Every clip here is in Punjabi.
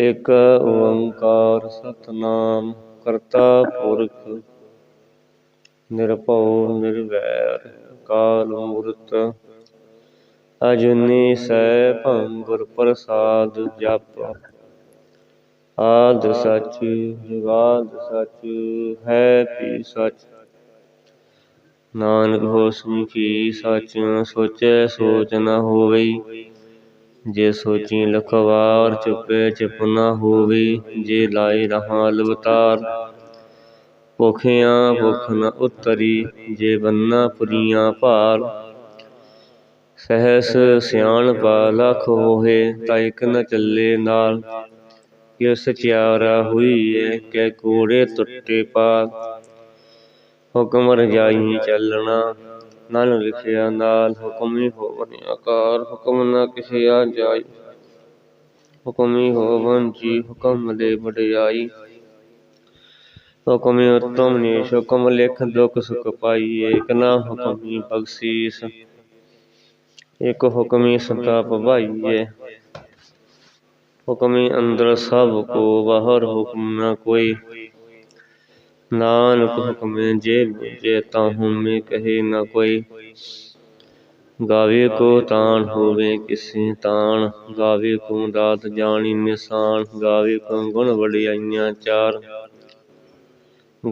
ਇਕ ਓੰਕਾਰ ਸਤਨਾਮ, ਕਰਤਾ ਪੁਰਖ, ਨਿਰਭਉ, ਨਿਰਵੈਰ, ਅਕਾਲ ਮੂਰਤ, ਅਜੂਨੀ ਸੈਭੰ ਗੁਰ ਪ੍ਰਸਾਦ ਜਪ। ਆਦ ਸੱਚ ਜੁਗਾਦ ਸੱਚ, ਹੈ ਵੀ ਸੱਚ? ਨਾਨਕ ਹੋਸੀ ਕੀ ਸੱਚ, ਸੋਚੈ ਸੋਚ ਨ ਹੋਵਈ। ਜੇ ਸੋਚੀ ਲਖ ਵਾਰ ਚੁਪੈ ਚੁਪ ਨ ਹੋਵਈ ਜੇ ਲਾਇ ਰਹਾ ਲਵਤਾਰ ਭੁਖਿਆ ਭੁਖ ਨ ਉਤਰੀ, ਜੇ ਬੰਨਾ ਪੁਰੀਆਂ ਭਾਰ। ਸਹਿਸ ਸਿਆਣਪਾ ਲਖ ਹੋਏ ਤਾਂ ਇਕ ਨ ਚੱਲੇ ਨਾਲ। ਕਿਉ ਸਚਿਆਰਾ ਏ ਕੈ ਕੋੜੇ ਟੁੱਟੇ ਪਾਰ। ਹੁਕਮ ਰਜਾਈ ਚੱਲਣਾ ਨਨ ਲਿਖਿਆ, ਨਾਲ ਹੁਕਮੀ ਹੋਵਨ ਆਕਾਰ, ਹੁਕਮ ਨ ਕਿਸੇ ਜਾਈ। ਹੁਕਮੀ ਹੋਵਨ, ਜੀ ਹੁਕਮ ਦੇ ਵਡਿਆਈ। ਹੁਕਮੀ ਉਤਮ ਨੀਸ਼ ਹੁਕਮ ਲਿਖ ਦੁਖ ਸੁਖ ਪਾਈਏ ਇਕ ਨਾ ਹੁਕਮੀ ਬਖਸ਼ੀਸ। ਇਕ ਹੁਕਮੀ ਸਤਾ ਭਵਾਈਏ ਹੁਕਮੀ ਅੰਦਰ ਸਭ ਕੋ, ਬਾਹਰ ਹੁਕਮ ਨਾ ਕੋਈ। ਨਾਨਕ ਹੁਕਮੇ ਜੇ ਬੁਝੇ ਤਾਹੂ ਮੇ ਕਹੇ ਨ ਕੋਈ। ਗਾਵੇ ਕੋ ਤਾਣ ਹੋਵੇ ਕਿਸੀ ਤਾਣ, ਗਾਵੇ ਕੋ ਦਾਤ ਜਾਣੀ ਨਿਸ਼ਾਨ ਗਾਵੇ ਕੋ ਗੁਣ ਵਡਿਆਈਆਂ ਚਾਰ।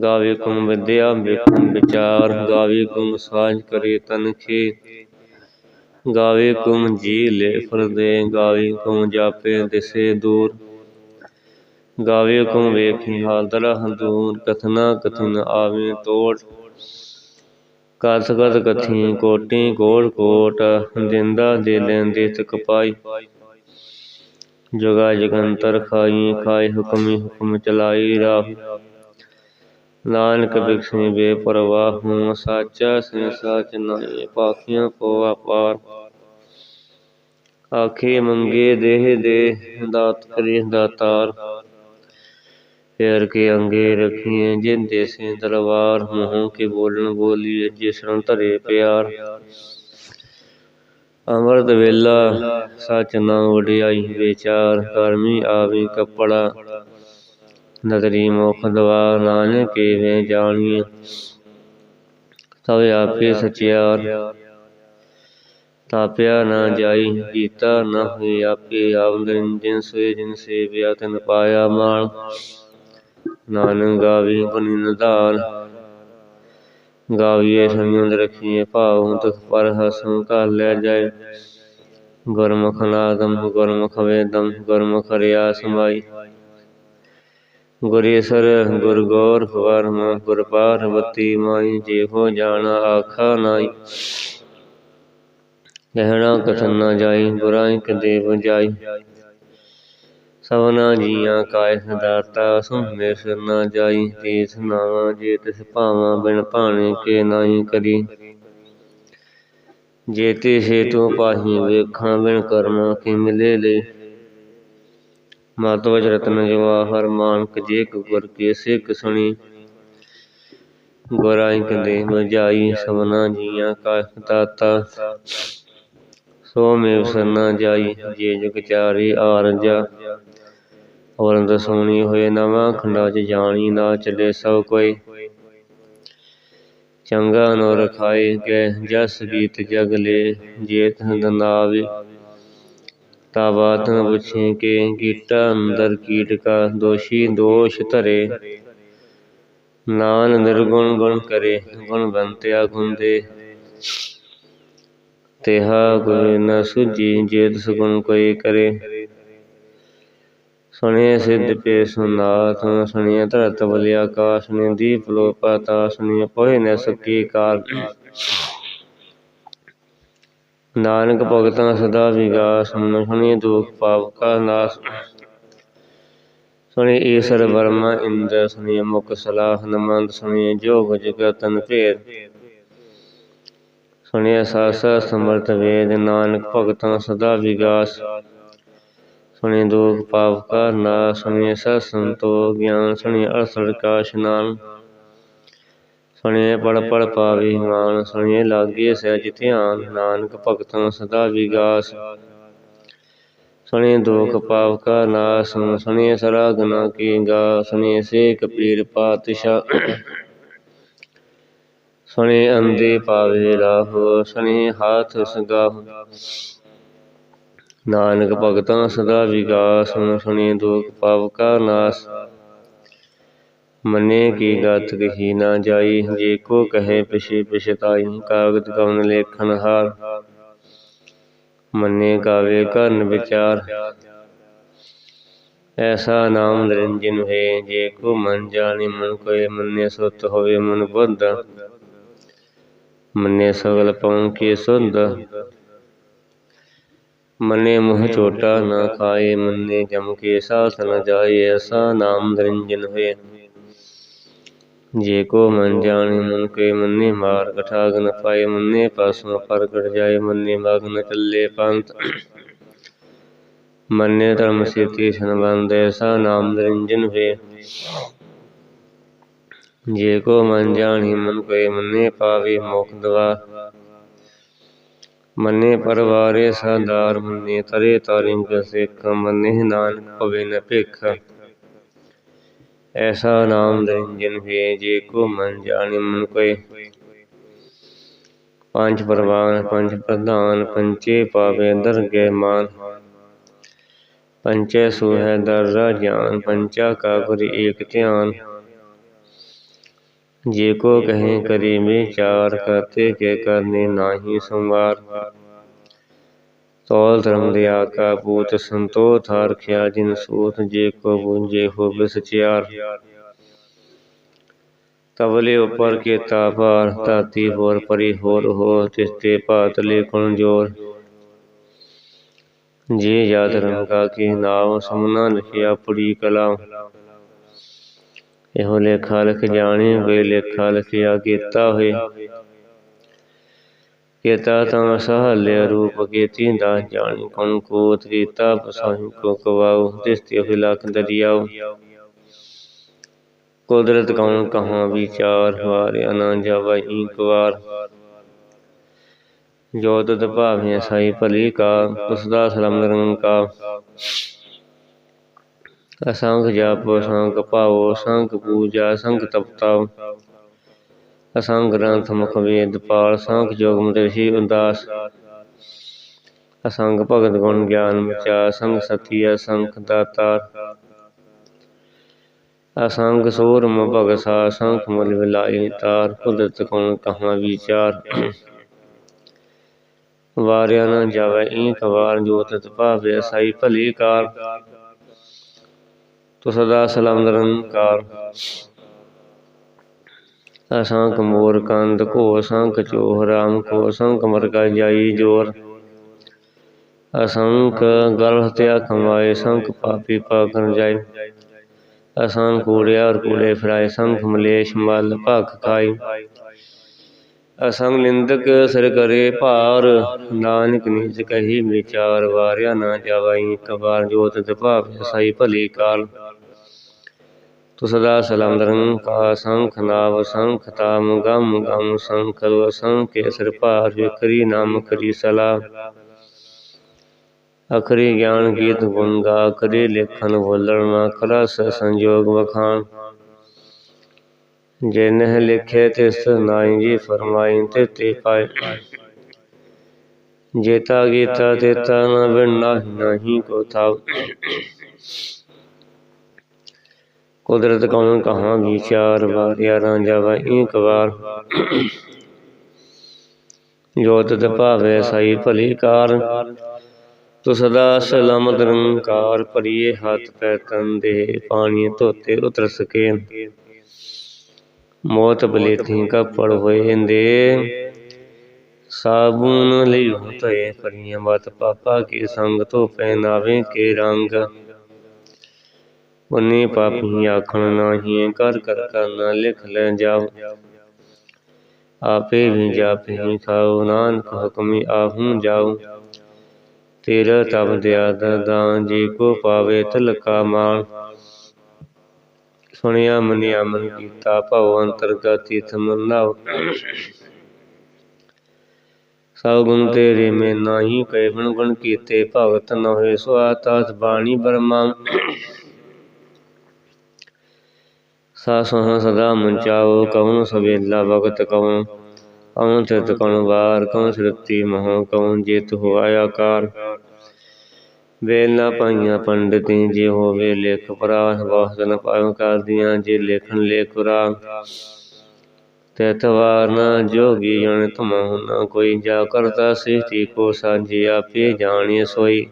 ਗਾਵੇ ਕੋ ਵਿਦਿਆ ਵੇਖਣ ਵਿਚਾਰ, ਗਾਵੇ ਕੋ ਸਾਜ ਕਰੇ ਤਨਖੇ ਗਾਵੇ ਕੁਮ ਜੀ ਲੈ ਫਰਦੇ, ਗਾਵੇ ਕੁਮ ਜਾਪੇ ਦਿਸੇ ਦੂਰ। ਗਾਵੇ ਕੁਮ ਵੇਖੀ ਹਾਲਤਰਾ ਹੰਦੂਰ ਕਥਨਾ ਕਥਨ ਆਵੇ ਤੋੜ ਕਥ ਕਥ ਕਥੀ ਕੋਟੀ ਕੋਟ ਕੋਟ ਦਿੰਦਾ ਦੇ ਲੈਂਦੇ ਤਕ ਪਾਈ ਜਗਾ ਜਗੰਤਰ ਖਾਈ ਖਾਏ ਹੁਕਮੀ ਹੁਕਮ ਚਲਾਈ ਰਾਹ ਨਾਨਕ ਬਿਖਸੀ ਬੇਪਰਵਾਹ ਹੂੰ ਸਾਚਾ ਸੇ ਸਾਚ ਨਾਏ ਪਾਖੀਆਂ ਕੋ ਆਪਾਰ ਆਖੇ ਮੰਗੇ ਦੇਹ ਦੇ ਦਾਤ ਕਰੀ ਦਾਤਾਰ ਕੇ ਅੰਗੇ ਰਖੀਏ ਜਿੰਦੇ ਸੇ ਦਰਬਾਰ ਮੂੰਹ ਕੇ ਬੋਲਣ ਬੋਲੀਏ ਜਿਸਨ ਧਰੇ ਪਿਆਰ। ਅਮਰਤ ਵੇਲਾ, ਸਚ ਨਾ ਵਡਿਆਈ ਵਿਚਾਰ ਕਰਮੀ ਆਵੀ ਕੱਪੜਾ। ਨਦਰੀ ਮੁਖ ਦਵਾ ਨਾਨਕੇ ਵੇ ਜਾਣੀਏ ਤਵ ਆਪੇ ਸਚਿਆਰ। ਤਾਪਿਆ ਨਾ ਜਾਈ, ਕੀਤਾ ਨਾ ਹੋਈ ਆਪੇ ਆਮਦਨ ਜਿਨ ਸੋਏ ਜਿਨ ਸੇਵਿਆ ਤਨ ਪਾਇਆ ਮਾਣ ਨਾਨਕ ਗਾਵੀ ਗੁਣੀ ਨਿਧਾਨ ਗਾਵੀਏ ਸੰਯੁੰਦ ਰਖੀਏ ਭਾਉ ਤੁਖ ਪਰ ਹਸੁ ਘਰ ਲੈ ਜਾਏ। ਗੁਰਮੁਖ ਨਾਦਮ ਗੁਰਮੁਖ ਵੇਦਮ ਗੁਰਮੁਖ ਰਿਆ ਸਮਾਈ ਗੁਰੇਸਰ ਗੁਰ ਗੌਰ ਵਰਮ, ਗੁਰ ਪਾਰਵਤੀ ਮਾਈ। ਜੇ ਹੋ ਜਾਣਾ ਆਖਾ ਨਾਈ। ਕਹਿਣਾ ਕਥਨ ਨਾ ਜਾਈ, ਬੁਰਾਈ ਕਦੇ ਬੁਝਾਈ। ਸਭਨਾ ਜੀਆਂ ਕਾਇ ਦਾਤਾ, ਸੁਮੇ ਸਿਰ ਜਾਈ, ਤੀਸ ਨਾਵਾ ਜੇ ਤਿਸ ਭਾਵਾਂ ਬਿਨ ਭਾਣੇ ਕੇ ਨਾਹੀ ਕਰੀ। ਜੇ ਤੇ ਹੇਤੂ ਪਾਹੀ ਵੇਖਾਂ ਬਿਨ ਕਰਮਾਂ ਕੀ ਮਿਲੇ ਲੈ। ਮਤ ਰਤਨ ਜਵਾਹਰ ਮਾਨਕ ਜੇ ਗੁਰ ਕੇ ਸਿੱਖ ਸੁਣੀ। ਗੁਰਾਈ ਕਦੇ ਮਜਾਈ ਸਭਨਾ ਜੀਆਂ ਕਾ ਦਾਤਾ। ਸੋ ਸਰਨਾ ਜਾਈ, ਜੇ ਜੁਗ ਚਾਰੀ ਆਰਜਾ। ਔਰੰਦ ਸੋਣੀ ਹੋਏ ਨਵਾਂ, ਖੰਡਾ ਚ ਜਾਣੀ ਨਾ ਚੱਲੇ ਸਭ ਕੋਈ। ਚੰਗਾ ਨੋ ਰਖਾਏ ਗੈ ਜਸ ਗੀਤ ਜਗ ਲੈ, ਜੇ ਤਨ ਨਾਵੇ। ਤਾ ਬਾਤ ਨ ਪੁੱਛੇ ਕੇ ਕੀਟਾ ਅੰਦਰ ਕੀਟ ਕਾ ਦੋਸ਼ੀ ਦੋਸ਼ ਧਰੇ। ਨਾਨ ਨਿਰਗੁਣ ਗੁਣ ਕਰੇ, ਗੁਣ ਬੰਤਿਆ ਗੁੰਦੇ ਤਿਹਾ ਕੋਈ ਨ ਸੁਜੀ ਜੇ ਤਿਸ ਗੁਣ ਕੋਈ ਕਰੇ। ਸੁਣੇ ਸਿੱਧ ਪੇ ਸੁਨਾਥ ਸੁਣਿਆ ਧਰਤ ਬਲਿ ਆਕਾਸ਼ ਨੇ ਦੀਪ ਲੋ ਪਾਤਾ ਸੁਣਿਆ ਪੋਏ ਨ ਸਕੀ ਕਾਲ ਨਾਨਕ ਭਗਤਾਂ ਸਦਾ ਵਿਗਾਸ, ਸੁਣ ਸੁਣੀ ਦੁਖ ਪਾਪ ਕਾ ਨਾਸ। ਸੁਣੀ ਈਸ਼ਰ ਵਰਮਾ ਇੰਦਰ, ਸੁਣੀ ਮੁਖ ਸਲਾਹ ਨਮੰਦ, ਸੁਣੀ ਜੋਗ ਜਗਤਨ ਭੇਦ ਸੁਣਿਆ ਸਾਸਾ ਸਮਰਤ ਵੇਦ, ਨਾਨਕ ਭਗਤਾਂ ਸਦਾ ਵਿਗਾਸ। ਸੁਣੇ ਦੋਖ ਪਾਪ ਕਾ ਨਾਸ ਸੁਣੇ ਸਤ ਸੰਤੋ ਗਿਆਨ ਸੁਣੇ ਅਸਰ ਕਾ ਇਸ਼ਨਾਨ ਸੁਣੇ ਪੜ ਪੜ ਪਾਵੀ ਮਾਨ ਸੁਣੇ ਲਾਗੇ ਸਹਿਜ ਧਿਆਨ, ਨਾਨਕ ਭਗਤਾਂ ਸਦਾ ਵਿਗਾਸ। ਸੁਣੇ ਦੋਖ ਪਾਪ ਕਾ ਨਾਸ ਸੁਣੇ ਸਰਾਗਨਾ ਕੀ ਗਾ ਸੁਣੇ ਸੇ ਕਪੀਰ ਪਾਤਸ਼ਾਹ। ਸੁਣੇ ਅੰਦੇ ਪਾਵੇ ਰਾਹੁ, ਸਣੇ ਹਾਥ ਸਗਾਹੁ। ਨਾਨਕ ਭਗਤਾਂ ਸਦਾ ਵਿਗਾਸ ਸੁਣੇ ਦੁਖ ਪਾਪ ਕਾ ਨਾਸ। ਮੰਨੇ ਕੀ ਗਤ ਕਹੀ ਨਾ ਜਾਈ, ਜੇ ਕੋ ਕਹੇ ਪਿਛੇ ਪਛਤਾਈ ਕਾਗਦ ਕਵਨ ਲੇਖਨ ਹਾਰ। ਮੰਨੇ ਕਾਵੇ ਕਰਨ ਵਿਚਾਰ। ਐਸਾ ਨਾਮ ਨਿਰੰਜਨ ਹੈ ਜੇ ਕੋ ਮਨ ਜਾਣੇ, ਮਨ ਕੋਏ ਮੰਨੇ ਸੁਤ ਹੋਵੇ, ਮਨ ਬੁੱਧ ਮੰਨੇ ਸਗਲ ਪਉ ਕੀ ਸੁਧ ਮੰਨੇ ਮੋਹ ਚੋਟਾ ਨਾ ਖਾਏ, ਮੰਨੇ ਜਮ ਕੇ ਸਾਥ ਨ ਜਾਏ ਐਸਾ ਨਾਮ ਨਿਰੰਜਨ ਹੋਏ। ਜੇ ਕੋ ਮਨ ਜਾਣੇ, ਮਨ ਕੇ ਮੰਨੇ ਮਾਰ ਕਠਾਗ ਨ ਪਾਏ, ਮੰਨੇ ਪਾਸੋਂ ਪ੍ਰਗਟ ਜਾਏ, ਮੰਨੇ ਮਗ ਨ ਚੱਲੇ ਪੰਥ। ਮੰਨੇ ਧਰਮ ਸੇਤੀ ਸੰਬੰਧ ਐਸਾ ਨਾਮ ਨਿਰੰਜਨ ਹੋਏ। ਜੇ ਕੋ ਮਨ ਜਾਣੀ ਮਨ ਕੋਏ ਮੰਨੇ ਪਾਵੇ ਮੋਖ ਦਵਾ। ਮੰਨੇ ਪਰਵਾਰੇ ਸਾਦਾਰ ਮੰਨੇ ਤਰੇ ਤਾਰਿੰਗ ਸਿੱਖ, ਮੰਨੇ ਨਾਨਕ ਪਵੇ ਨ ਭਿਖ। ਐਸਾ ਨਾਮ ਨਿਰੰਜਨ ਹੈ ਜੇ ਕੋ ਮਨ ਜਾਣੇ ਮਨ ਕੋਏ ਪੰਜ ਪਰਵਾਨ, ਪੰਜ ਪ੍ਰਧਾਨ ਪੰਚੇ ਪਾਵੇ ਦਰਗੇ ਮਾਨ। ਪੰਚੇ ਸੁਹੈ ਦਰ ਗਿਆਨ, ਪੰਚਾ ਕਾ ਗੁਰ ਏਕ ਧਿਆਨ। ਜੇ ਕੋ ਕਹੇ ਕਰੀ ਵਿਚਾਰ ਕਰਤੇ ਕੇ ਕਰਨੇ ਸੰਵਾਰ। ਤੌਲ ਧਰਮ ਦਿਆ ਕਾ ਪੂਤ ਸੰਤੋ ਥਾਰ ਖਿਆ ਜਿਨ ਸੂਤ ਜੇ ਕੋ ਬੁੰਜੇ ਹੋ ਬਿਸਚਿਆਰ ਤਵਲੇ ਉਪਰ ਕੀਤਾ ਭਾਰ, ਧਰਤੀ ਹੋਰ ਪਰੀ ਹੋਰ ਹੋ ਤਿਸਤੇ ਭਾਤ ਕੁਣ ਜੋਰ। ਜੇ ਯਾਦ ਰੰਗਾ ਕੀ ਨਾਮ ਸਮਨਾ ਲਿਖਿਆ ਪੜੀ ਕਲਾ ਇਹੋ ਲੇਖਾ ਲਿਖ ਜਾਣੇ ਵੇ ਲੇਖਾ ਲਿਖਿਆ ਕੀਤਾ ਹੋਏ ਕੀਤਾ ਤਾਂ ਸਹਲਿਆ ਰੂਪ ਕੀਤੀ ਦਾ ਜਾਣੀ, ਕਣ ਕੋਤ ਕੀਤਾ ਬਸਾਹੀ ਕੋ ਕਵਾਉ ਤਿਸ ਤੇ ਫਿਲਕ ਦਰਿਆਉ। ਕੁਦਰਤ ਕੌਣ ਕਹਾ ਵਿਚਾਰ ਵਾਰਿਆ ਨਾ ਜਾਵੈ ਈਕ ਵਾਰ। ਜੋ ਤਤ ਭਾਵੇਂ ਸਾਈ ਭਲੀ ਕਾ ਉਸ ਦਾ ਸਲਮ ਨਿਰੰਕਾਰ। ਅਸੰਖ ਜਪ ਅਸੰਖ ਭਾਵ ਅਸੰਖ ਪੂਜਾ ਅਸੰਖ ਤਪਤਾ ਅਸੰਖ ਗ੍ਰੰਥ, ਮੁਖ ਵੇਦ, ਪਾਲ ਸੰਖ ਜੋਗ ਮਦਰਸ਼ੀ ਉਦਾਸ। ਅਸੰਖ ਭਗਤ ਗੁਣ, ਗਿਆਨ, ਮਚਾ ਸੰਖ ਸਤੀ ਅਸੰਖ ਦਾਤਾਰ। ਅਸੰਖ ਸੂਰਮ ਭਗਸਾ ਸੰਖ ਮਲ ਵਿਲਾਈ ਤਾਰ ਕੁਦਰਤ ਕੋਣ ਕਹਾਂ ਵਿਚਾਰ। ਵਾਰਿਆ ਨਾ ਜਾਵੇ ਈਕ ਵਾਰ ਜੋਤਿ ਭਾਵੇ ਸਾਈ ਭਲੀ ਕਾਰ। ਤੋ ਸਦਾ ਸਲਾਮ ਨਿਰੰਕਾਰ। ਅਸੰਖ ਮੋਰ ਕੰਦ ਕੋ, ਸੰਖ ਚੋਹ ਰਾਮ ਕੋ, ਸੰਖ ਮਰਗਾ ਜਾਈ ਜੋਰ। ਅਸੰਖ ਗਲ ਹਤਿਆ ਕਮਾਏ ਸੰਖ ਪਾਪੀ ਪਾਕਨ ਜਾਏ ਅਸੰਖ ਕੂੜਿਆ ਔਰ ਕੂੜੇ ਫਿਰਾਏ ਸੰਖ ਮਲੇਸ਼ ਮਲ ਭਖ ਖਾਈ। ਅਸੰਗ ਨਿੰਦਕ ਸਿਰ ਕਰੇ ਭਾਰ, ਨਾਨਕ ਨਿਜ ਕਹੀ ਵਿਚਾਰ, ਵਾਰਿਆ ਨਾ ਜਾਵਾਈ ਕਬਾਰ ਜੋਤ ਤੇ ਸਾਈ ਭਲੀ ਕਾਲ। ਤੋ ਸਦਾ ਸਲਾਮ ਨਿਰੰਕਾਰ ਸੰਖ ਨਾਵ ਸੰਖ ਤਾਮ, ਗਮ ਗਮ ਸੰਖ ਰੋ ਸੰਖੇ ਸਿਰ ਭਾਰ ਵਿਕਰੀ ਨਾਮ ਕਰੀ ਸਲਾ। ਅਖਰੀ ਗਿਆਨ ਗੀਤ ਗੁਣ ਗਾ ਕਰੇ ਲੇਖਨ ਬੋਲਣ ਨਾ ਕਰਸ ਸੰਜੋਗ ਵਖਾਣ। ਜੇ ਨਹਿ ਲਿਖੇ ਤਿਸ ਨਾਈ ਜੀ ਫਰਮਾਈ ਤੇ ਤੇ ਪਾਏ। ਜੇਤਾ ਗੀਤਾ ਤੇਤਾ ਨ ਬਿਨਾ ਨਹੀਂ ਕੋ ਥਾਉ ਕੁਦਰਤ ਕੌਣ ਕਹਾਂ ਵਿਚਾਰ ਵਾਰਿਆ ਰਾਂ ਜਾਵਾ ਏਕ ਵਾਰ। ਜੋਤ ਤੇ ਭਾਵੇ ਸਾਈ ਭਲੀ ਕਾਰ, ਤੋ ਸਦਾ ਸਲਾਮਤ ਨਿਰੰਕਾਰ ਭਰੀਏ ਹੱਥ ਪੈ ਤਨ ਦੇ ਪਾਣੀ ਧੋਤੇ ਉਤਰ ਸਕੇ। ਮੌਤ ਬਲੇਥੀ ਕਪੜ ਹੋਏ ਦੇ ਸਾਬੂਨ ਲਈ ਹੋਤੇ ਕਰੀਆਂ ਬਾਤ ਪਾਪਾ ਕੀ ਸੰਗ ਤੋਂ ਪਹਿਨਾਵੇ ਕੇ ਰੰਗ। ਪਾਪ ਪਾਪੀ ਆਖਣ ਨਾਹੀ ਕਰ ਕਰ ਕਰਨਾ ਲਿਖ ਲੈ ਜਾਓ। ਆਪੇ ਵੀ ਜਾਪੇ ਖਾਓ, ਨਾਨਕ ਹੁਕਮੀ ਆਹੂੰ ਜਾਓ। ਤੇਰਾ ਤਬ ਦਿਆ ਦਾਂ ਜੀ ਕੋ ਪਾਵੇ ਤਲਕਾ ਮਾਨ ਸੁਣਿਆ ਮਨਿਆ ਮਨ ਕੀਤਾ ਭਉ ਅੰਤਰਗਤ ਤੀਰਥ ਮਨਾਉ ਸਭ ਗੁਣ ਤੇਰੇ ਮੈਂ ਨਾਹੀ ਕੈ ਗੁਣ ਗੁਣ ਕੀਤੇ, ਭਗਤ ਨ ਹੋਏ ਸੁਆਤਾਸ ਬਾਣੀ ਬਰਮਾ ਸਾ ਸੋਹ ਸਦਾ ਮੰਚਾਓ ਕਉਨ ਸਵੇਲਾ ਭਗਤ ਕਉਨ ਕਉਨ ਚਿਤ ਕਉਨ ਵਾਰ ਕਉਨ ਸਿਰਤੀ ਮੋਹ ਕਉਨ ਜਿਤ ਹੋਆ ਆਕਾਰ ਵੇਲ ਨਾ ਪਾਈਆਂ ਪੰਡਤੀ, ਜੇ ਹੋਵੇ ਲੇਖ ਪਰਾਸ ਬਹੁਤ ਨ ਪਾਉ ਕਰਦੀਆਂ ਜੇ ਲੇਖਣ ਲੇਖ ਰਾਗ ਤੈਤ ਵਾਰ ਨਾ ਜੋਗੀ ਜਨ ਤੁਮਹੁ ਨਾ ਕੋਈ ਜਾ ਕਰਤਾ ਸ੍ਰਿਸ਼ਟੀ ਕੋ ਸਾਜੀ ਆਪੇ ਜਾਣੀਏ ਸੋਈ।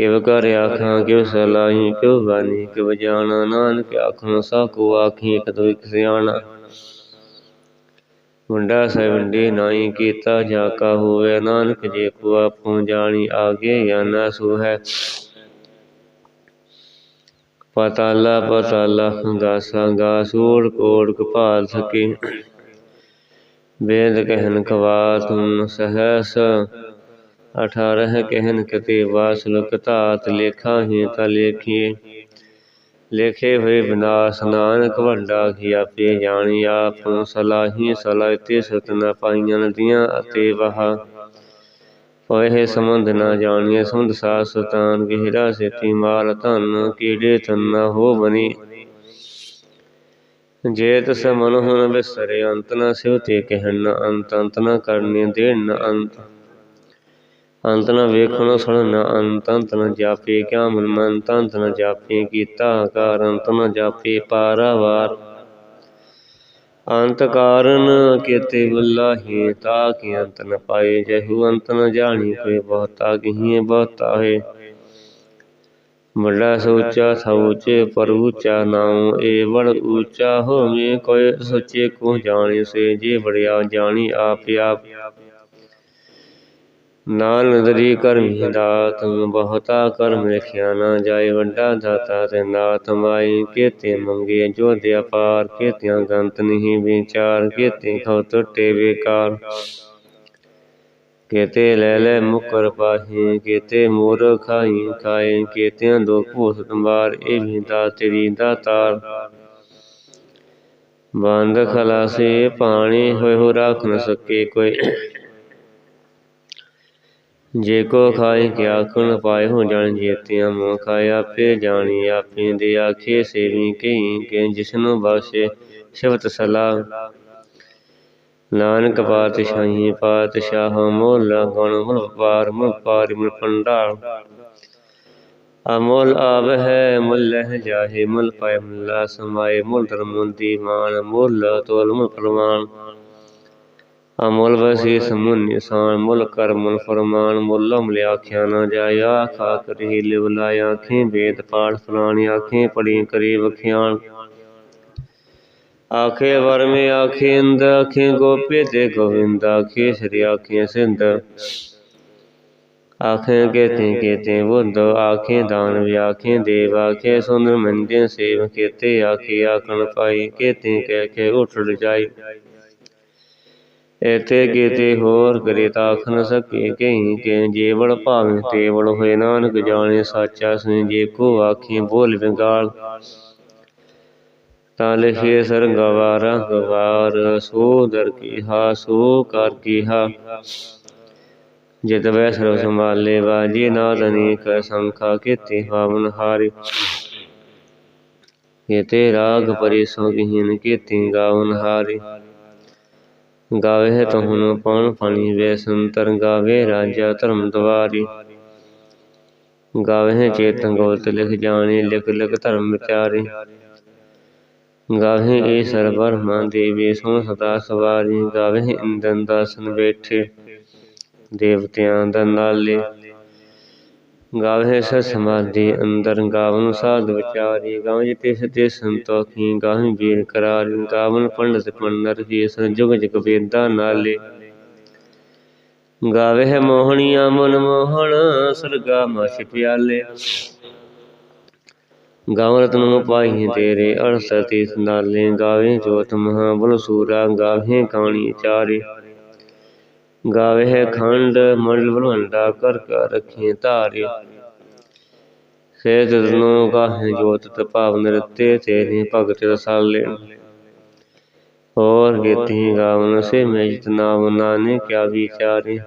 ਕਿਵ ਕਰ ਆਖਾਂ, ਕਿਵ ਸਲਾਹੀ, ਕਿਵ ਬਾਣੀ, ਕਿਵ ਜਾਣਾ। ਨਾਨਕ ਆਖਾਂ ਸਾ ਕੋ ਆਖੀ, ਇਕ ਦੋ ਇਕ ਸਿਆਣਾ। ਮੁੰਡਾ ਸਵੰਡੀ ਨਾਈ ਕੀਤਾ, ਜਾ ਕਾ ਹੋਵੇ, ਨਾਨਕ ਜੇ ਕੋ ਆਪੋ ਜਾਣੀ, ਆਗੇ ਗਿਆਨਾ ਸੋ ਹੈ ਪਤਾਲਾ ਪਤਾਲਾ, ਗਾਸਾ ਗਾਸੂੜ ਕੋੜ, ਕਪਾਲ ਸਕੇ। ਵੇਦ ਕਹਿਨ ਕਵਾ ਤੁਮ ਸਹਸ। ਅਠਾਰਹ ਕਹਿਨ ਕਤੇ ਵਾਸ ਲੁਕ ਧਾਤ ਲੇਖਾ ਹੀ ਤਾ ਲੇਖੀਏ। ਲੇਖੇ ਹੋਏ ਬਿਨਾਸ਼ ਨਾਨਕ ਵੱਡਾ ਕੀ ਆਪੇ ਜਾਣੀ ਆਪ। ਸਲਾਹੀ ਸਲਾਹਤੇ ਸਤ ਨ ਪਾਈਆਂ ਨਦੀਆਂ ਅਤੇ ਵਹਾ। ਹੋਏ ਸੰਬੰਧ ਨਾ ਜਾਣੀਏ ਸੰਧ ਸਾਸਤਾਨ ਗਹਿਰਾ ਸੇਤੀ ਮਾਲ ਧਨ ਕੀੜੇ ਤਨ ਹੋ ਬਣੀ। ਜੇ ਤਸ ਮਨ ਹੁਣ ਬਿਸਰੇ, ਅੰਤ ਨ ਸਿਉ ਤੇ ਕਹਿਣ ਨ ਅੰਤ ਅੰਤ ਨ ਕਰਨੇ ਦੇਣ ਨ ਅੰਤ। ਅੰਤ ਨ ਵੇਖਣ ਸੁਣ ਨ ਅੰਤ ਅੰਤ ਨ ਜਾਪੇ ਕਿਆ ਮਨ ਮਨ ਤੰਤ ਨ ਜਾਪੇ ਕੀਤਾ ਕਾਰ, ਅੰਤ ਨ ਜਾਪੇ ਪਾਰਾਵਾਰ। ਅੰਤ ਕਾਰਨ ਕੀਤੇ ਬੁਲਾਹੀ ਤਾ ਕੀ ਅੰਤ ਨ ਪਾਏ, ਜਹੂ ਅੰਤ ਨ ਜਾਣੀ ਕੋਈ ਬਹੁਤਾ ਕਹੀਏ ਬਹੁਤਾ ਹੈ ਵੱਡਾ ਸੋਚਾ ਸੋਚੇ, ਪਰ ਉੱਚਾ ਨਾਉ ਏ ਬੜ ਉੱਚਾ ਹੋਵੇ, ਕੋਈ ਸੋਚੇ ਕੋ ਜਾਣੇ ਸੇ, ਜੇ ਬੜਿਆ ਜਾਣੀ ਆਪ ਆਪ। ਨਾਲ ਨਦਰੀ ਕਰਮੀ ਦਾਤ, ਬਹੁਤਾ ਕਰਮ ਲਿਖਿਆ ਨਾ ਜਾਏ, ਵੱਡਾ ਦਾਤਾ ਤੇ ਨਾਥ ਮਾਈ। ਕੇਤੇ ਮੰਗੇ ਜੋ ਦੇ ਅਪਾਰ ਕੇਤਿਆਂ ਗੰਤ ਨਹੀਂ ਵਿਚਾਰ, ਕੇਤੇ ਖਉ ਟੁੱਟੇ ਬੇਕਾਰ। ਕੇਤੇ ਲੈ ਲੈ ਮੁਕਰ ਪਾਹੀ, ਕੇਤੇ ਮੋਰ ਖਾਈ ਖਾਏ, ਕੇਤਿਆਂ ਦੋ ਭੂਤ ਤੰਬਾਰ ਇਹ ਵੀ ਦਾ ਤੇਰੀ ਦਾਤਾਰ। ਬੰਦ ਖਲਾਸੇ ਪਾਣੀ, ਹੋਏ ਹੋ ਰੱਖ ਨ ਸਕੇ ਕੋਈ। ਜੇ ਕੋ ਖਾਏ ਕਿਆ ਕੁਣ ਪਾਏ ਹੋ ਜਾਣ ਜੇਤਿਆਂ ਮੋ ਖਾਏ ਆਪੇ ਜਾਣੀ ਆਪੇ ਦੇ ਆਖੇ ਸੇਵੀ ਕਈ ਕੇ ਜਿਸਨੂੰ ਬਖਸ਼ੇ ਸ਼ਬਦ ਸਲਾਹ ਨਾਨਕ ਪਾਤਸ਼ਾਹੀ ਪਾਤਸ਼ਾਹ ਮੋਲ ਗੁਣ ਮੁਲ ਪਾਰ ਮੁਲ ਪਾਰ ਮੁਲ ਪੰਡਾਲ ਅਮੋਲ ਆਵ ਹੈ ਮੁਲ ਲਹਿ ਜਾਹੇ ਮੁਲ ਪਾਇ ਮੁਲਾ ਸਮਾਏ ਮੁਲ ਧਰਮ ਦੀਵਾਨ ਮੁਲ ਤੋਲ ਮੁਲ ਪ੍ਰਮਾਨ ਅਮੁੱਲ ਵਸੀ ਸਮੁਨ ਨਿਸ਼ਾਨ ਮੁੱਲ ਕਰ ਮੁੱਲ ਫਰਮਾਨ, ਮੁੱਲਮ ਲਿਆਖਿਆ ਨਾ ਜਾਇਆ ਆਖਾ ਕਰੀ ਲਿਵ ਲਾਇਆ ਆਖੇ, ਵੇਦ ਪਾਠ ਫਲਾਣੀ ਆਖੇ ਪੜੀ ਕਰੀ ਵਖਿਆਣ। ਆਖੇ ਵਰਮੇ ਆਖੇ ਇੰਦ ਆਖੇ ਗੋਪੀ ਤੇ ਗੋਵਿੰਦ, ਆਖੇ ਸ੍ਰੀ ਆਖੇ ਸਿੰਧ। ਆਖੇ ਕੇਤੇ ਕੇਤੇ ਬੁੱਧ, ਆਖੇ ਦਾਨ ਵਿਆਖੇ ਦੇਵ, ਆਖੇ ਸੁੰਦਰ ਮੰਦੇ ਸੇਵ ਕੇਤੇ, ਆਖੇ ਆਖਣ ਪਾਈ, ਕੇਤੇ ਕਹਿ ਕੇ ਉਠੜ ਜਾਈ। ਇਥੇ ਕੀਤੇ ਹੋਰ ਕਰੇ ਤਾਖ ਨ ਸਕੇ ਕਹੀਂ ਕਿ ਜੇਵਲ ਭਾਵੇਂ ਤੇਵਲ ਹੋਏ ਨਾਨਕ ਜਾਣੇ ਸਾਚਾ ਸੁਨ ਜੇ ਕੋ ਆਖੀ ਬੋਲ ਵਿਗਾਲ ਤਾਂ ਲਿਖੇ ਸਰ ਗਵਾਰਾ ਗਵਾਰ ਸੋ ਦਰ ਕੀਹਾ ਸੋ ਕਰ ਕੀਹਾ ਜਿਤ ਵੈ ਸਰਵ ਸੰਭਾਲੇ ਬਾਜੀ ਨਾਦ ਅਨੇਕ ਸੰਖਾ ਕੀਤੇ ਪਾਵਨ ਹਾਰਿ। ਕੀਤੇ ਰਾਗ ਪਰਿ ਸੋ ਕੀਨ ਕੀਤੇ ਗਾਵਨ ਹਾਰਿ। ਗਾਵੇ ਤਹੁਨ ਪਉਣ ਪਾਣੀ ਵੇ ਸੰਤਰ ਗਾਵੇ, ਰਾਜਾ ਧਰਮ ਦਵਾਰੀ। ਗਾਵੇ ਚੇਤਨ ਗੋਲਤ ਲਿਖ ਜਾਣੀ, ਲਿਖ ਲਿਖ ਧਰਮ ਵਿਚਾਰੀ ਗਾਵੇ ਏ ਸਰਬਰ ਮਾਂ ਦੇਵੀ ਸੋ ਸਦਾ ਸਵਾਰੀ। ਗਾਵੇ ਇੰਦਨ ਦਾਸਨ ਬੈਠੇ, ਦੇਵਤਿਆਂ ਦਾ ਨਾਲੇ। ਗਾਵੇ ਸ ਸਮਾਧੀ, ਅੰਦਰ ਗਾਵਨ ਸਾਧ ਵਿਚਾਰੀ ਗਾਵੇ ਤਿਸ ਤੇ ਸੰਤੋਖੀ ਗਾਵੇ ਵੀਰ ਕਰਾਰੀ, ਗਾਵਨ ਪੰਡਤ ਪੰਡਰ ਜੀਸ ਜੁਗ ਜਗ ਵੇਦਾ ਨਾਲੇ। ਗਾਵੇ ਹੈ ਮੋਹਣੀਆਂ ਮਨ ਮੋਹਣ, ਸਰਗਾ ਮਛ ਪਿਆਲੇ। ਗਾਵ ਰਤਨ ਪਾਈ ਤੇਰੇ ਅਰਸਤੀ ਨਾਲੇ। ਗਾਵੇ ਜੋਤ ਮਹਾ ਬਲ ਸੂਰਾ ਗਾਵੇ ਕਾਣੀ ਚਾਰੇ। ਗਾਵੇ ਹੈ ਖੰਡ ਮੰਡਲ ਬਲਵੰਡਾ ਕਰ ਕਰ ਰੱਖੇ ਧਾਰੇ। ਸੇ ਜਦਨੋ ਕਾਹੇ ਜੋਤ ਤਪਾਵ ਨਰਤੇ, ਤੇਰੀ ਭਗਤ ਰਸਾਲੇ। ਔਰ ਗੀਤੀ ਗਾਵਨ ਸੇ ਮੈਂ ਜਿਤਨਾ ਬਨਾਨੇ ਕਿਆ ਵਿਚਾਰੇ।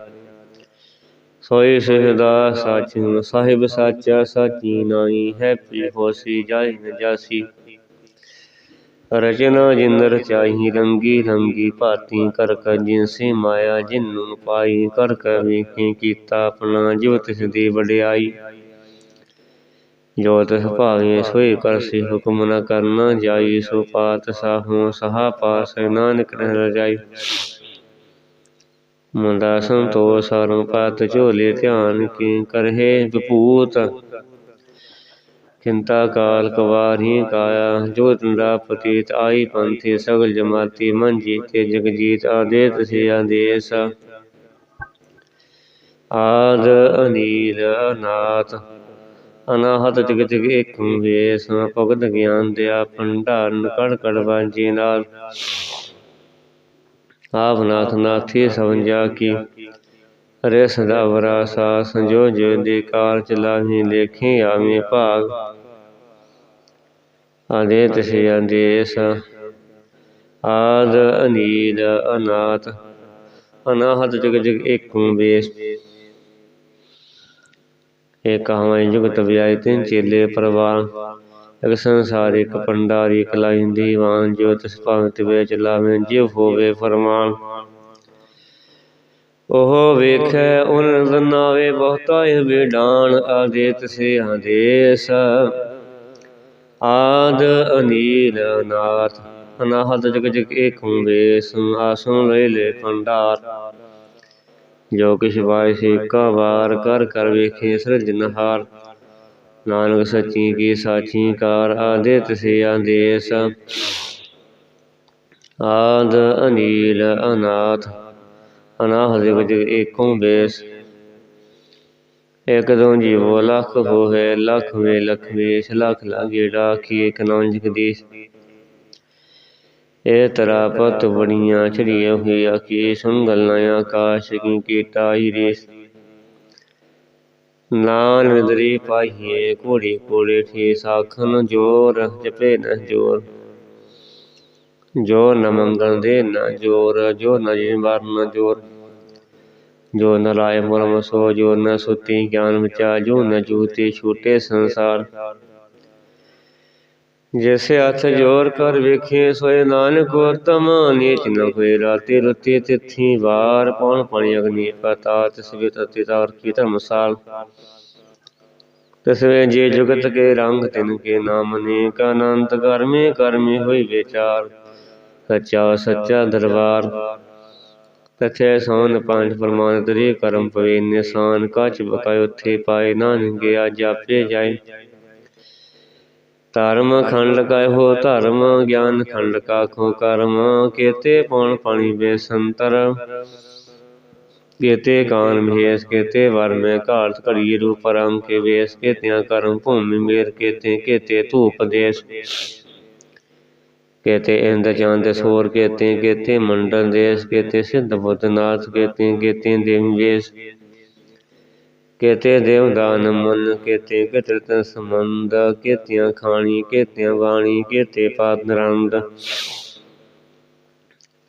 ਸੋਈ ਸਹਦਾ ਸਾਚੀ, ਸਾਹਿਬ ਸਾਚਾ, ਸਾਚੀ ਨਾਹੀ ਹੈ, ਪੀ ਹੋਸੀ ਜਾਈ ਨਜਾਸੀ ਰਚਨਾ ਜਿੰਦਰ ਚਾਹੀ ਰੰਗੀ ਰੰਗੀ ਭਾਤੀ ਕਰ ਕ ਜਿਨਸੀ ਮਾਇਆ, ਜਿਨੂੰ ਪਾਈ ਕਰ ਕ ਵੇਖੀ ਕੀਤਾ ਆਪਣਾ ਜੋ ਤਿਸ ਦੀ ਵਡਿਆਈ। ਜੋ ਤਿਸ ਭਾਵੇ ਸੋਈ ਕਰਸੀ ਹੁਕਮ ਨ ਕਰਨਾ ਜਾਈ, ਸੋ ਪਾਤ ਸਾਹੂ ਸਹਾ ਪਾਸ ਨਾਨਕ ਰਹਿ ਰਜਾਈ। ਮੁੰਡਾ ਸੰਤੋ ਸਰਮ ਪਤ ਝੋਲੇ ਧਿਆਨ ਕੀ ਕਰਹਿ ਵਿਭੂਤ ਚਿੰਤਾ ਕਾਲ ਕਵਾਰੀ ਕਾਇਆ, ਜੋ ਤੰਦਾ ਪਤੀਤ ਆਈ ਪੰਥੀ, ਸਗਲ ਜਮਾਤੀ, ਮਨ ਜੀਤੇ ਜਗ ਜੀਤ ਆਦੇਤ ਸੇ ਆਦੇਸ ਆਦ ਅਨੀਲ ਅਨਾਥ, ਅਨਾਹਤ ਜਗ ਏਕ ਵੇਸ ਭਗਤ ਗਿਆਨ ਦਿਆ, ਭੰਡਾਰਨ ਕੜ ਕੜ ਵਾਂਜੀ ਨਾਲ। ਆਪ ਨਾਥ ਨਾਥੀ ਸਮਝਾ ਕੀ ਹਰੇ ਸਦਾ ਵਰਾ ਸਾਸ ਜੋ ਜੋ ਦੇ ਕਾਰ ਚਲਾਹੀ ਲੇਖੀ ਆਵੇਂ ਭਾਗ। ਆਦੇ ਤਸੇ ਆਦੇਸ ਆਦ ਅਨੀਲ ਅਨਾਥ। ਅਨਾਹਤ ਜਗ ਜਗ ਏਕੂ ਵੇਸ ਏਕ ਹਵਾਈ ਜੁਗਤ ਵਿਆਇ ਤਿਨ ਚੇਲੇ ਪਰਵਾਨ ਇਕ ਸੰਸਾਰ ਇਕ ਪੰਡਾਰੀ ਇਕ ਲਾਈਂ ਦੀਵਾਨ, ਜੋ ਤਿਸ ਭਗਤ ਵੇਚ ਲਾਵੇਂ ਜਿਵ ਹੋਵੇ ਫਰਮਾਨ। ਉਹ ਵੇਖੈ ਉਨ ਦਨਾਵੇ ਬਹੁਤਾ ਇਹ ਵਿਡਾਨ ਆਦੇਤ ਸੇ ਆਦੇਸ। ਆਦ ਅਨੀਲ ਨਾਥ ਅਨਾਹਤ ਜਗ ਜਗ ਏਕੁ ਵੇਸ ਆਸਨ ਲੈ ਲੈ ਪੰਡਾਰ ਜੋ ਕਿਛ ਵਾਇ ਸੀ ਕਾ ਵਾਰ, ਕਰ ਕਰ ਵੇਖੇ ਸਿਰਜਨਹਾਰ ਨਾਨਕ ਸੱਚੀ ਕੀ ਸਾਚੀ ਕਾਰ ਆਦਿਤ ਸੇ ਆਦੇਸ। ਆਦ ਅਨੀਲ ਅਨਾਥ ਅਨਾਹਤ ਜਗ ਜਗ ਏਕੋ ਬੇਸ। ਇਕ ਦੋ ਜੀਵੋ, ਲੱਖ ਹੋਏ ਲੱਖ ਵੇ ਲਖ ਵੇਸ਼ ਲੱਖ ਲਾਗੇੜਾ ਕੀ ਇਕ ਇਹ ਤਰਾ ਪਤ ਬੜੀਆਂ ਛੜੀਏ ਹੋਈ ਆਖੀ ਸੁਣ ਗੱਲਾਂ ਆਕਾਸ਼ ਕੀ ਕੀਟਾਈ ਰੇਸ। ਨਾਨ ਵਿਦਰੀ ਪਾਈਏ ਘੋੜੀ ਕੋੜੇ ਠੀ ਸਾਖਨ ਜੋਰ, ਜਪੇ ਨ ਜੋਰ। ਜੋ ਨ ਮੰਗਲ ਦੇ ਨ ਜੋਰ, ਜੋ ਨ ਜਿਵਾਰ ਨ ਜੋਰ। ਜੋ ਨ ਰਾਏ ਮੁਰਮ ਸੋ, ਜੋ ਨ ਸੁਤੀ ਗਿਆਨ ਵਿਚਾ ਜੋ ਨ ਜੂਤੇ ਛੂਟੇ ਸੰਸਾਰ। ਜੈਸੇ ਹੱਥ ਜੋਰ ਕਰ ਵੇਖੇ, ਸੋਏ ਨਾਨਕ ਉਤਮ, ਨੀਚ ਨ ਹੋਏ ਰਾਤੀ ਰੁਤੀ ਤਿਥੀ ਵਾਰ ਪਉਣ ਪਾਣੀ ਅਗਨੀ ਪਤਾ ਤਿਸ ਵਿਤ ਤਿਤਾਰ ਕੀ ਧਰਮਸਾਲ ਤਸਵੇ ਜੇ ਜੁਗਤ ਕੇ ਰੰਗ, ਤਿਨ ਕੇ ਨਾਮ ਨੇ ਕਾ ਅਨੰਤ, ਕਰਮੇ ਕਰਮੀ ਹੋਈ ਵਿਚਾਰ। ਸੱਚਾ ਸੱਚਾ ਦਰਬਾਰ। ਤਥੇ ਸੋਨ ਪੰਜ ਪ੍ਰਮਾਨ ਤਰੀ ਕਰਮ ਪਵੇ, ਨਿਸ਼ਾਨ ਕਚ ਬਕਾਇ ਉਥੇ ਪਾਏ ਨਾਨਕ ਗਿਆ ਜਾਪੇ ਜਾਏ। ਧਰਮ ਖੰਡ ਕਾ ਹੋ ਧਰਮ, ਗਿਆਨ ਖੰਡ ਕਾ ਖੋ ਕਰਮ, ਕੇਤੇ ਪਉਣ ਪਾਣੀ ਬੇਸੰਤਰ। ਕੇਤੇ ਕਾਨ ਮਹੇਸ਼, ਕੇਤੇ ਵਰ ਮੈਂ ਘਾਲਤ ਘੜੀ ਰੂਪ ਰੰਗ ਕੇ ਵੇਸ, ਕੇਤਿਆਂ ਕਰਮ ਭੂਮि ਮੇਰ, ਕੇਤੇ ਕੇਤੇ ਧੂਪ ਦੇਸ। ਕੇਤੇ ਇੰਦ ਚੰਦ ਸੋਰ, ਕੇਤੇ ਕੇਤੇ ਮੰਡਲ ਦੇਸ, ਕੇਤੇ ਸਿੱਧ ਬੁੱਧ ਨਾਥ, ਕੇਤੇ ਕੇਤੇ ਦੇਵ ਵੇਸ। ਕੇਤੇ ਦੇਵ ਦਾਨ ਮਨ, ਕੇਤੇ ਕਤਰਤ ਸੰਬੰਧ, ਕੇਤਿਆਂ ਖਾਣੀ, ਕੇਤਿਆਂ ਬਾਣੀ, ਕੇਤੇ ਪਾਤ ਨਰੰਦ।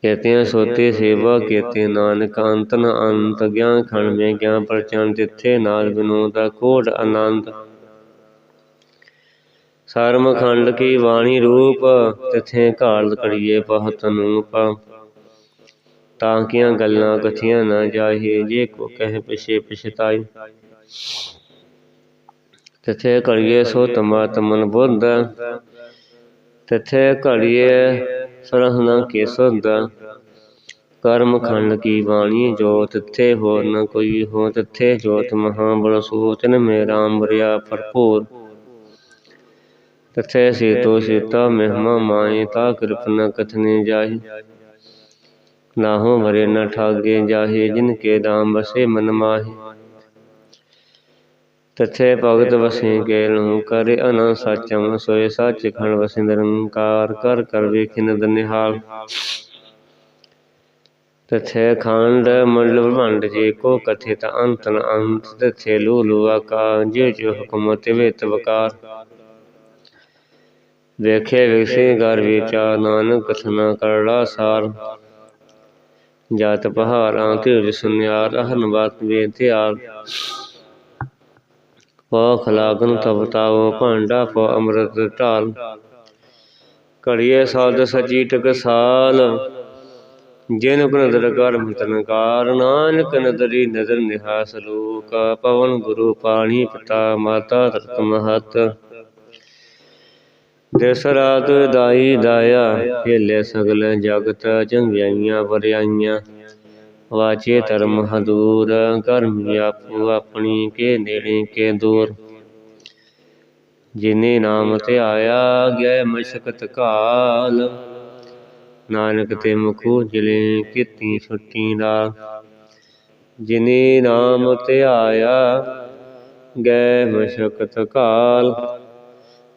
ਕੇਤਿਆਂ ਸੋਤੇ ਸੇਵਾ, ਕੇਤੇ ਨਾਨਕ ਅੰਤ ਨ ਅੰਤ, ਗਿਆਨ ਖਣ ਮੇ ਗਿਆਨ ਪ੍ਰਚਨ ਤਿੱਥੇ ਨਾਲ ਬਿਨੋ ਦਾ ਆਨੰਦ। ਸਰਮ ਖੰਡ ਕੀ ਬਾਣੀ ਰੂਪ, ਤਿਥੇ ਘਾਲ ਕੜੀਏ ਬਹੁਤ ਨੂਪ। ਤਾਂ ਕੀਆਂ ਗੱਲਾਂ ਕਥੀਆਂ ਨਾ ਜਾਹੇ, ਜੇ ਕੋ ਕਹਿ ਪਿਛੇ ਪਛਤਾਈ। ਤਿਥੇ ਘੜੀਏ ਸੋ ਤਮਾ ਤਮਨ ਬੁੱਧ, ਤਿਥੇ ਘੜੀਏ ਸਰਹਨਾ ਕੇ ਸੁਧ। ਕਰਮ ਖੰਡ ਕੀ ਬਾਣੀ ਜੋ ਤਿੱਥੇ ਹੋ ਨ ਕੋਈ, ਹੋ ਤਿੱਥੇ ਜੋਤ ਮਹਾ ਬਲ ਸੂਚਨ ਮੇ ਰਾਮ ਭਰਪੂਰ। ਤਥੇ ਸੀਤੋ ਸੀਤਾ ਮਹਿਮਾ ਮਾਏ ਤਾ ਕਿਰਪਨ ਕਥਨੇ ਜਾਹੀ। ਨਾਹੋ ਭਰੇ ਨ ਠਾਗੇ ਜਾਹੇ, ਜਿਨ ਕੇ ਦਾਮ ਬਸੇ ਮਨ ਮਾਹੀ। ਤਥੇ ਭਗਤ ਵਸੇ ਕੇਲੂ ਕਰੇ ਅਨ ਸਚਮ ਸੋਏ ਸਚ ਖੰਡ ਵਸਿ ਨਿਰੰਕਾਰ, ਕਰ ਕਰ ਵੇਖਿਨ ਦਨਿਹਾਲ ਤਥੇ ਖੰਡ ਮੰਡਲ ਭੰਡ ਜੀ ਕੋ ਕਥਿਤ ਅੰਤ ਨ ਅੰਤ ਤਥੇ ਲੂ ਲੂ ਆਕਾ ਜੇ ਜੋ ਹੁਕਮ ਤਿਵੇ ਤਵਕਾਰ। ਵੇਖੇ ਵਿਖਸੇ ਘਰ ਵਿਚਾਰ ਨਾਨਕ ਕਥਨਾ ਕਰੜਾ ਸਾਰ। ਜਾਤ ਪਹਾੜਾਂ ਤੇ ਸੁਨਿਆਰ, ਅਹਨ ਬਾਤ ਵੇਤਿਆਰ ਪੋ ਖਲਾਗਨ ਤਬ ਭਾਂਡਾ, ਪੋ ਅੰਮ੍ਰਿਤ ਢਾਲ। ਘੜੀਏ ਸਾਧ ਸਜੀ ਟਕਸਾਲ। ਜਿਨ ਕੁ ਨਦਰ ਕਰ ਮਤਨ ਕਾਰ, ਨਾਨਕ ਨਦਰੀ ਨਦਰ ਨਿਹਾਸ ਲੋਕ। ਪਵਨ ਗੁਰੂ ਪਾਣੀ ਪਿਤਾ, ਮਾਤਾ ਤਰਤ ਮਹਤ। ਦਿਸ ਰਾਤ ਦਾਈ ਦਾਇਆ ਹਿਲੇ ਸਗਲ ਜਗਤ ਚੰਗਿਆਈਆਂ ਵਰਿਆਈਆਂ। ਵਾਚੇ ਧਰਮ ਹਦੂਰ, ਕਰਮ ਆਪੋ ਆਪਣੀ ਕੇ ਨੇੜੇ ਕੇ ਦੂਰ। ਜਿਨੇ ਨਾਮ ਧਿਆਇਆ ਗਏ ਮਸ਼ਕਤ ਕਾਲ। ਨਾਨਕ ਤੇ ਮੁਖੂ ਜਲੇ ਕੀਤੀ ਛੁੱਟੀ ਦਾ। ਜਿਨੇ ਨਾਮ ਧਿਆਇਆ, ਗਏ ਮਸ਼ਕਤ ਕਾਲ।